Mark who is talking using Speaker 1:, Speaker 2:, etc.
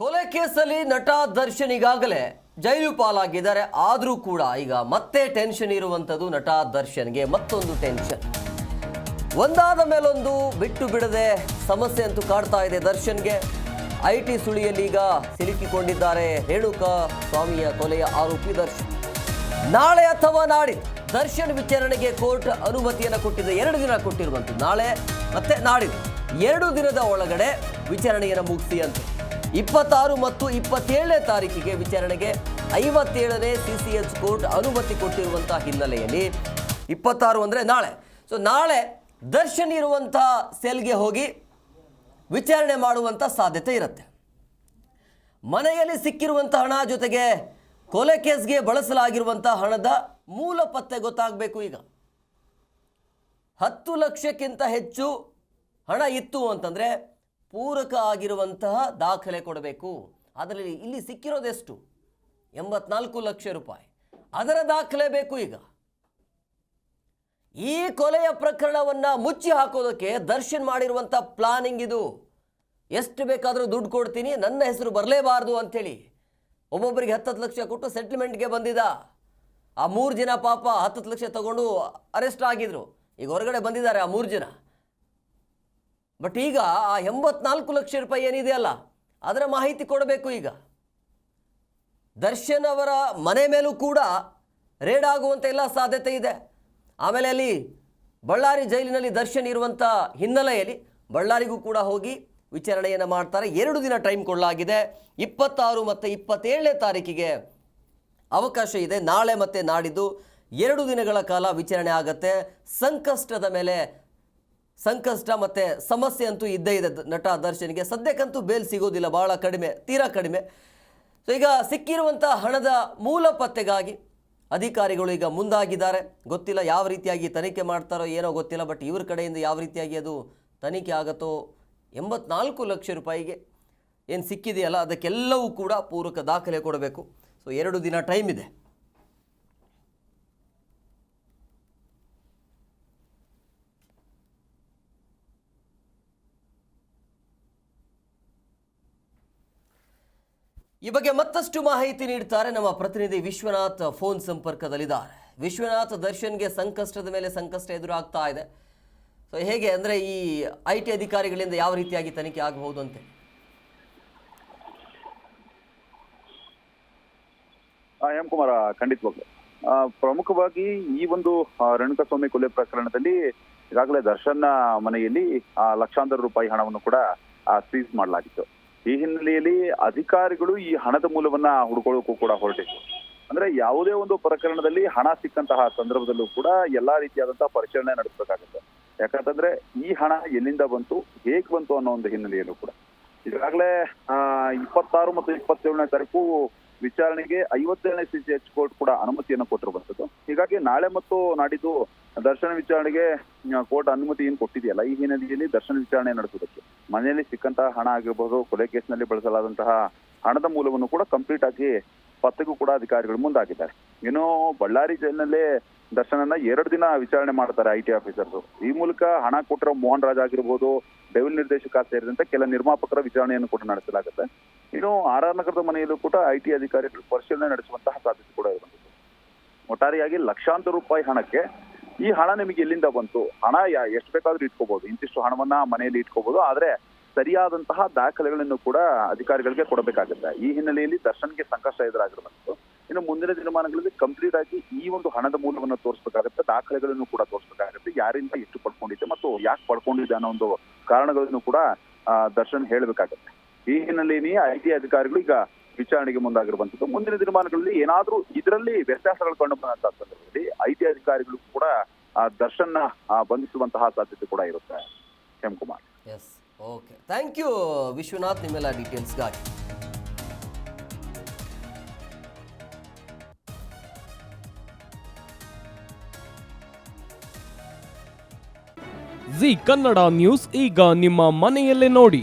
Speaker 1: ಕೊಲೆ ಕೇಸಲ್ಲಿ ನಟ ದರ್ಶನ್ ಈಗಾಗಲೇ ಜೈಲು ಪಾಲಾಗಿದ್ದಾರೆ. ಆದರೂ ಕೂಡ ಈಗ ಮತ್ತೆ ಟೆನ್ಷನ್ ಇರುವಂಥದ್ದು ನಟ ದರ್ಶನ್ಗೆ ಮತ್ತೊಂದು ಟೆನ್ಷನ್ ಒಂದಾದ ಮೇಲೊಂದು ಬಿಟ್ಟು ಬಿಡದೆ ಸಮಸ್ಯೆ ಅಂತೂ ಕಾಡ್ತಾ ಇದೆ ದರ್ಶನ್ಗೆ. ಐ ಟಿ ಸುಳಿಯಲ್ಲಿ ಈಗ ಸಿಲುಕಿಕೊಂಡಿದ್ದಾರೆ ರೇಣುಕಾ ಸ್ವಾಮಿಯ ಕೊಲೆಯ ಆರೋಪಿ ದರ್ಶನ್. ನಾಳೆ ಅಥವಾ ನಾಡಿ ದರ್ಶನ್ ವಿಚಾರಣೆಗೆ ಕೋರ್ಟ್ ಅನುಮತಿಯನ್ನು ಕೊಟ್ಟಿದೆ. ಎರಡು ದಿನ ಕೊಟ್ಟಿರುವಂಥದ್ದು. ನಾಳೆ ಮತ್ತೆ ನಾಡಿದ್ದು. ಎರಡು ದಿನದ ಒಳಗಡೆ ವಿಚಾರಣೆಯನ್ನು ಮುಗಿಸಿ ಅಂತ. ಇಪ್ಪತ್ತಾರು ಮತ್ತು ಇಪ್ಪತ್ತೇಳನೇ ತಾರೀಕಿಗೆ ವಿಚಾರಣೆಗೆ ಐವತ್ತೇಳನೇ ಸಿ ಸಿ ಎಚ್ ಕೋರ್ಟ್ ಅನುಮತಿ ಕೊಟ್ಟಿರುವಂಥ ಹಿನ್ನೆಲೆಯಲ್ಲಿ ಇಪ್ಪತ್ತಾರು ಅಂದರೆ ನಾಳೆ. ಸೊ ನಾಳೆ ದರ್ಶನ್ ಇರುವಂಥ ಸೆಲ್ಗೆ ಹೋಗಿ ವಿಚಾರಣೆ ಮಾಡುವಂಥ ಸಾಧ್ಯತೆ ಇರುತ್ತೆ. ಮನೆಯಲ್ಲಿ ಸಿಕ್ಕಿರುವಂಥ ಹಣ ಜೊತೆಗೆ ಕೊಲೆ ಕೇಸ್ಗೆ ಬಳಸಲಾಗಿರುವಂಥ ಹಣದ ಮೂಲ ಪತ್ತೆ ಗೊತ್ತಾಗಬೇಕು ಈಗ. ಹತ್ತು ಲಕ್ಷಕ್ಕಿಂತ ಹೆಚ್ಚು ಹಣ ಇತ್ತು ಅಂತಂದರೆ ಪೂರಕ ಆಗಿರುವಂತಹ ದಾಖಲೆ ಕೊಡಬೇಕು. ಅದರಲ್ಲಿ ಇಲ್ಲಿ ಸಿಕ್ಕಿರೋದೆಷ್ಟು? ಎಂಬತ್ನಾಲ್ಕು ಲಕ್ಷ ರೂಪಾಯಿ. ಅದರ ದಾಖಲೆ ಬೇಕು ಈಗ. ಈ ಕೊಲೆಯ ಪ್ರಕರಣವನ್ನು ಮುಚ್ಚಿ ಹಾಕೋದಕ್ಕೆ ದರ್ಶನ್ ಮಾಡಿರುವಂಥ ಪ್ಲಾನಿಂಗ್ ಇದು. ಎಷ್ಟು ಬೇಕಾದರೂ ದುಡ್ಡು ಕೊಡ್ತೀನಿ, ನನ್ನ ಹೆಸರು ಬರಲೇಬಾರ್ದು ಅಂಥೇಳಿ ಒಬ್ಬೊಬ್ಬರಿಗೆ ಹತ್ತತ್ತು ಲಕ್ಷ ಕೊಟ್ಟು ಸೆಟ್ಲ್ಮೆಂಟ್ಗೆ ಬಂದಿದ್ದ ಆ ಮೂರು ಜನ ಪಾಪ ಹತ್ತತ್ತು ಲಕ್ಷ ತಗೊಂಡು ಅರೆಸ್ಟ್ ಆಗಿದ್ರು. ಈಗ ಹೊರಗಡೆ ಬಂದಿದ್ದಾರೆ ಆ ಮೂರು ಜನ. ಬಟ್ ಈಗ ಆ ಎಂಬತ್ನಾಲ್ಕು ಲಕ್ಷ ರೂಪಾಯಿ ಏನಿದೆಯಲ್ಲ, ಅದರ ಮಾಹಿತಿ ಕೊಡಬೇಕು ಈಗ. ದರ್ಶನ್ ಅವರ ಮನೆ ಮೇಲೂ ಕೂಡ ರೇಡ್ ಆಗುವಂಥ ಎಲ್ಲ ಸಾಧ್ಯತೆ ಇದೆ. ಆಮೇಲೆ ಅಲ್ಲಿ ಬಳ್ಳಾರಿ ಜೈಲಿನಲ್ಲಿ ದರ್ಶನ್ ಇರುವಂಥ ಹಿನ್ನೆಲೆಯಲ್ಲಿ ಬಳ್ಳಾರಿಗೂ ಕೂಡ ಹೋಗಿ ವಿಚಾರಣೆಯನ್ನು ಮಾಡ್ತಾರೆ. ಎರಡು ದಿನ ಟೈಮ್ ಕೊಡಲಾಗಿದೆ ಇಪ್ಪತ್ತಾರು ಮತ್ತು ಇಪ್ಪತ್ತೇಳನೇ ತಾರೀಕಿಗೆ ಅವಕಾಶ ಇದೆ. ನಾಳೆ ಮತ್ತು ನಾಡಿದ್ದು ಎರಡು ದಿನಗಳ ಕಾಲ ವಿಚಾರಣೆ ಆಗತ್ತೆ. ಸಂಕಷ್ಟದ ಮೇಲೆ ಸಂಕಷ್ಟ ಮತ್ತು ಸಮಸ್ಯೆ ಅಂತೂ ಇದ್ದೇ ಇದೆ ನಟ ದರ್ಶನ್ಗೆ. ಸದ್ಯಕ್ಕಂತೂ ಬೇಲ್ ಸಿಗೋದಿಲ್ಲ ಭಾಳ ಕಡಿಮೆ, ತೀರಾ ಕಡಿಮೆ. ಸೊ ಈಗ ಸಿಕ್ಕಿರುವಂಥ ಹಣದ ಮೂಲ ಪತ್ತೆಗಾಗಿ ಅಧಿಕಾರಿಗಳು ಈಗ ಮುಂದಾಗಿದ್ದಾರೆ. ಗೊತ್ತಿಲ್ಲ ಯಾವ ರೀತಿಯಾಗಿ ತನಿಖೆ ಮಾಡ್ತಾರೋ ಏನೋ ಗೊತ್ತಿಲ್ಲ ಬಟ್ ಇವ್ರ ಕಡೆಯಿಂದ ಯಾವ ರೀತಿಯಾಗಿ ಅದು ತನಿಖೆ ಆಗತ್ತೋ ಎಂಬತ್ನಾಲ್ಕು ಲಕ್ಷ ರೂಪಾಯಿಗೆ ಏನು ಸಿಕ್ಕಿದೆಯಲ್ಲ, ಅದಕ್ಕೆಲ್ಲವೂ ಕೂಡ ಪೂರಕ ದಾಖಲೆ ಕೊಡಬೇಕು. ಸೊ ಎರಡು ದಿನ ಟೈಮ್ ಇದೆ. ಈ ಬಗ್ಗೆ ಮತ್ತಷ್ಟು ಮಾಹಿತಿ ನೀಡ್ತಾರೆ ನಮ್ಮ ಪ್ರತಿನಿಧಿ ವಿಶ್ವನಾಥ್ ಫೋನ್ ಸಂಪರ್ಕದಲ್ಲಿದ್ದಾರೆ. ವಿಶ್ವನಾಥ್ ದರ್ಶನ್ಗೆ ಸಂಕಷ್ಟದ ಮೇಲೆ ಸಂಕಷ್ಟ ಎದುರಾಗ್ತಾ ಇದೆ. ಸೊ ಹೇಗೆ ಅಂದರೆ ಈ ಐ ಟಿ ಅಧಿಕಾರಿಗಳಿಂದ ಯಾವ ರೀತಿಯಾಗಿ ತನಿಖೆ ಆಗಬಹುದು ಅಂತೆ?
Speaker 2: ಎಂ ಕುಮಾರ, ಖಂಡಿತವಾಗ್ಲು. ಪ್ರಮುಖವಾಗಿ ಈ ಒಂದು ರೇಣುಕಾಸ್ವಾಮಿ ಕೊಲೆ ಪ್ರಕರಣದಲ್ಲಿ ಈಗಾಗಲೇ ದರ್ಶನ್ನ ಮನೆಯಲ್ಲಿ ಲಕ್ಷಾಂತರ ರೂಪಾಯಿ ಹಣವನ್ನು ಕೂಡ ಸೀಸ್ ಮಾಡಲಾಗಿತ್ತು. ಈ ಹಿನ್ನೆಲೆಯಲ್ಲಿ ಅಧಿಕಾರಿಗಳು ಈ ಹಣದ ಮೂಲವನ್ನ ಹುಡ್ಕೊಳ್ಳೋಕ್ಕೂ ಕೂಡ ಹೊರಟಿತ್ತು ಅಂದ್ರೆ ಯಾವುದೇ ಒಂದು ಪ್ರಕರಣದಲ್ಲಿ ಹಣ ಸಿಕ್ಕಂತಹ ಸಂದರ್ಭದಲ್ಲೂ ಕೂಡ ಎಲ್ಲಾ ರೀತಿಯಾದಂತಹ ಪರಿಶೀಲನೆ ನಡೆಸಬೇಕಾಗುತ್ತೆ. ಯಾಕಂತಂದ್ರೆ ಈ ಹಣ ಎಲ್ಲಿಂದ ಬಂತು, ಹೇಗ್ ಬಂತು ಅನ್ನೋ ಒಂದು ಹಿನ್ನೆಲೆಯಲ್ಲೂ ಕೂಡ. ಈಗಾಗಲೇ ಇಪ್ಪತ್ತಾರು ಮತ್ತು ಇಪ್ಪತ್ತೇಳನೇ ತಾರೀಕು ವಿಚಾರಣೆಗೆ ಐವತ್ತೇಳನೇ ಸಿ ಎಚ್ ಕೋರ್ಟ್ ಕೂಡ ಅನುಮತಿಯನ್ನು ಕೊಟ್ಟಿರುವಂತದ್ದು ಹೀಗಾಗಿ ನಾಳೆ ಮತ್ತು ನಾಡಿದ್ದು ದರ್ಶನ ವಿಚಾರಣೆಗೆ ಕೋರ್ಟ್ ಅನುಮತಿ ಏನು ಕೊಟ್ಟಿದೆಯಲ್ಲ, ಈ ಹಿನ್ನೆಲೆಯಲ್ಲಿ ದರ್ಶನ ವಿಚಾರಣೆ ನಡೆಸುವುದಕ್ಕೆ. ಮನೆಯಲ್ಲಿ ಸಿಕ್ಕಂತಹ ಹಣ ಆಗಿರಬಹುದು ಕೊಲೆ ಕೇಸ್ನಲ್ಲಿ ಬಳಸಲಾದಂತಹ ಹಣದ ಮೂಲವನ್ನು ಕೂಡ ಕಂಪ್ಲೀಟ್ ಆಗಿ ಪತ್ತೆಗೂ ಕೂಡ ಅಧಿಕಾರಿಗಳು ಮುಂದಾಗಿದ್ದಾರೆ. ಇನ್ನು ಬಳ್ಳಾರಿ ಜೈಲಿನಲ್ಲೇ ದರ್ಶನನ ಎರಡು ದಿನ ವಿಚಾರಣೆ ಮಾಡ್ತಾರೆ ಐ ಟಿ ಆಫೀಸರ್ಸ್ ಈ ಮೂಲಕ ಹಣ ಕೊಟ್ಟಿರೋ ಮೋಹನ್ ರಾಜ್ ಆಗಿರ್ಬೋದು ಡೆವಿಲ್ ನಿರ್ದೇಶಕ ಸೇರಿದಂತೆ ಕೆಲ ನಿರ್ಮಾಪಕರ ವಿಚಾರಣೆಯನ್ನು ಕೂಡ ನಡೆಸಲಾಗುತ್ತೆ. ಇನ್ನು ಆರ್ ಮನೆಯಲ್ಲೂ ಕೂಡ ಐಟಿ ಅಧಿಕಾರಿಗಳು ಪರಿಶೀಲನೆ ನಡೆಸುವಂತಹ ಸಾಧ್ಯತೆ ಕೂಡ ಇರುವಂತದ್ದು ಒಟ್ಟಾರೆಯಾಗಿ ಲಕ್ಷಾಂತರ ರೂಪಾಯಿ ಹಣಕ್ಕೆ ಈ ಹಣ ನಿಮಗೆ ಎಲ್ಲಿಂದ ಬಂತು? ಹಣ ಎಷ್ಟು ಬೇಕಾದ್ರೂ ಇಟ್ಕೋಬಹುದು ಇಂತಿಷ್ಟು ಹಣವನ್ನ ಮನೆಯಲ್ಲಿ ಇಟ್ಕೋಬಹುದು ಆದ್ರೆ ಸರಿಯಾದಂತಹ ದಾಖಲೆಗಳನ್ನು ಕೂಡ ಅಧಿಕಾರಿಗಳಿಗೆ ಕೊಡಬೇಕಾಗುತ್ತೆ. ಈ ಹಿನ್ನೆಲೆಯಲ್ಲಿ ದರ್ಶನ್ಗೆ ಸಂಕಷ್ಟ ಎದುರಾಗಿರುವಂತದ್ದು ಇನ್ನು ಮುಂದಿನ ದಿನಮಾನಗಳಲ್ಲಿ ಕಂಪ್ಲೀಟ್ ಆಗಿ ಈ ಒಂದು ಹಣದ ಮೂಲವನ್ನು ತೋರಿಸಬೇಕಾಗುತ್ತೆ. ದಾಖಲೆಗಳನ್ನು ಕೂಡ ತೋರಿಸಬೇಕಾಗುತ್ತೆ. ಯಾರಿಂದ ಎಷ್ಟು ಪಡ್ಕೊಂಡಿದೆ ಮತ್ತು ಯಾಕೆ ಪಡ್ಕೊಂಡಿದೆ ಅನ್ನೋ ಒಂದು ಕಾರಣಗಳನ್ನು ಕೂಡ ದರ್ಶನ್ ಹೇಳಬೇಕಾಗುತ್ತೆ. ಈ ಹಿನ್ನೆಲೆಯಲ್ಲಿ ಐಟಿ ಅಧಿಕಾರಿಗಳು ಈಗ ವಿಚಾರಣೆಗೆ ಮುಂದಾಗಿರುವಂತದ್ದು ಮುಂದಿನ ದಿನಮಾನಗಳಲ್ಲಿ ಏನಾದರೂ ಇದರಲ್ಲಿ ವ್ಯತ್ಯಾಸಗಳು ಕಂಡು ಬಂದಂತಹ ಸಂದರ್ಭದಲ್ಲಿ ಐಟಿ ಅಧಿಕಾರಿಗಳು ಕೂಡ ಆ, ದರ್ಶನ್ನ ಆ, ಬಂಧಿಸುವಂತಹ ಸಾಧ್ಯತೆ ಕೂಡ ಇರುತ್ತೆ. M Kumar
Speaker 1: S okay thank you Vishwanath ನಿಮ್ಮೆಲ್ಲ ಡೀಟೇಲ್ಸ್ಗಾಗಿ
Speaker 3: ಜಿ ಕನ್ನಡ ನ್ಯೂಸ್ ಈಗ ನಿಮ್ಮ ಮನೆಯಲ್ಲೇ ನೋಡಿ.